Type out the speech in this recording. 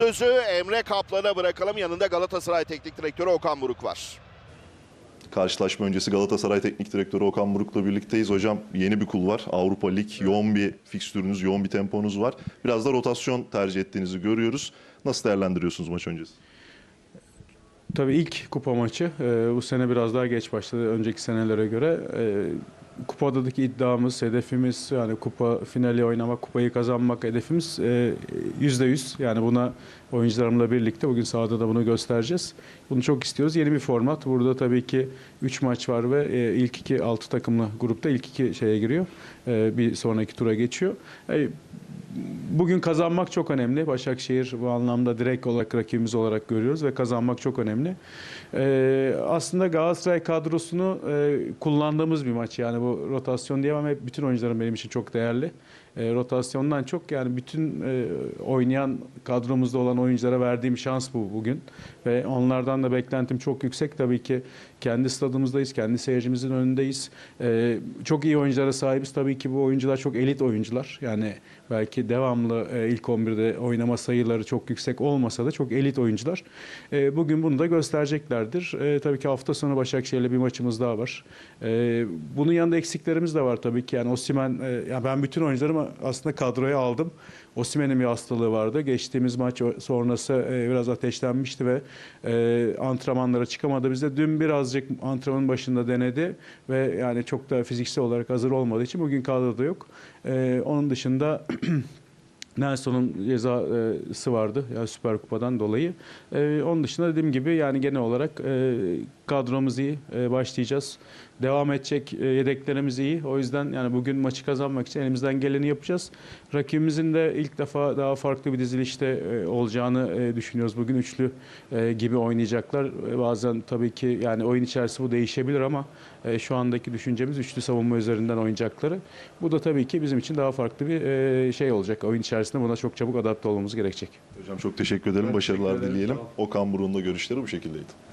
Sözü Emre Kaplan'a bırakalım. Yanında Galatasaray Teknik Direktörü Okan Buruk var. Karşılaşma öncesi Galatasaray Teknik Direktörü Okan Buruk'la birlikteyiz. Hocam yeni bir kul var. Avrupa Lig yoğun bir fikstürünüz, yoğun bir temponuz var. Biraz da rotasyon tercih ettiğinizi görüyoruz. Nasıl değerlendiriyorsunuz maç öncesi? Tabii ilk kupa maçı e, bu sene biraz daha geç başladı önceki senelere göre. Kupadaki iddiamız, hedefimiz yani kupa finali oynamak, kupayı kazanmak hedefimiz e, yüzde yüz. Yani buna oyuncularımla birlikte bugün sahada da bunu göstereceğiz. Bunu çok istiyoruz. Yeni bir format. Burada tabii ki 3 maç var ve e, ilk iki 6 takımlı grupta ilk iki şeye giriyor. E, bir sonraki tura geçiyor. Bugün kazanmak çok önemli. Başakşehir bu anlamda direkt olarak rakibimiz olarak görüyoruz ve kazanmak çok önemli. Ee, aslında Galatasaray kadrosunu e, kullandığımız bir maç. Yani bu rotasyon diyemem hep bütün oyuncularım benim için çok değerli. E, rotasyondan çok yani bütün e, oynayan kadromuzda olan oyunculara verdiğim şans bu bugün. Ve onlardan da beklentim çok yüksek. Tabii ki kendi stadımızdayız, kendi seyircimizin önündeyiz. E, çok iyi oyunculara sahibiz. Tabii ki bu oyuncular çok elit oyuncular. Yani belki devamlı e, ilk 11'de oynama sayıları çok yüksek olmasa da çok elit oyuncular. E, bugün bunu da göstereceklerdir. E, tabii ki hafta sonu Başakşehir'le bir maçımız daha var. Bunun yanında eksiklerimiz de var tabii ki. Yani Osimhen, e, yani ben bütün oyuncularımı aslında kadroya aldım. Osimhen'in bir hastalığı vardı. Geçtiğimiz maç sonrası biraz ateşlenmişti ve antrenmanlara çıkamadı. Biz dün birazcık antrenmanın başında denedi ve yani çok da fiziksel olarak hazır olmadığı için bugün kadroda yok. E, onun dışında Nelson'un cezası vardı yani Süper Kupa'dan dolayı. Ee, onun dışında dediğim gibi yani genel olarak e, kadromuz iyi e, başlayacağız. Devam edecek e, yedeklerimiz iyi. O yüzden yani bugün maçı kazanmak için elimizden geleni yapacağız. Rakibimizin de ilk defa daha farklı bir dizilişte e, olacağını e, düşünüyoruz. Bugün üçlü e, gibi oynayacaklar. E, bazen tabii ki yani oyun içerisi bu değişebilir ama e, şu andaki düşüncemiz üçlü savunma üzerinden oynayacakları. Bu da tabii ki bizim için daha farklı bir e, şey olacak. Oyun içerisinde buna çok çabuk adapte olmamız gerekecek. Hocam çok teşekkür ederim. Ben Başarılar teşekkür ederim. dileyelim. Okan Buruk'un da görüşleri bu şekildeydi.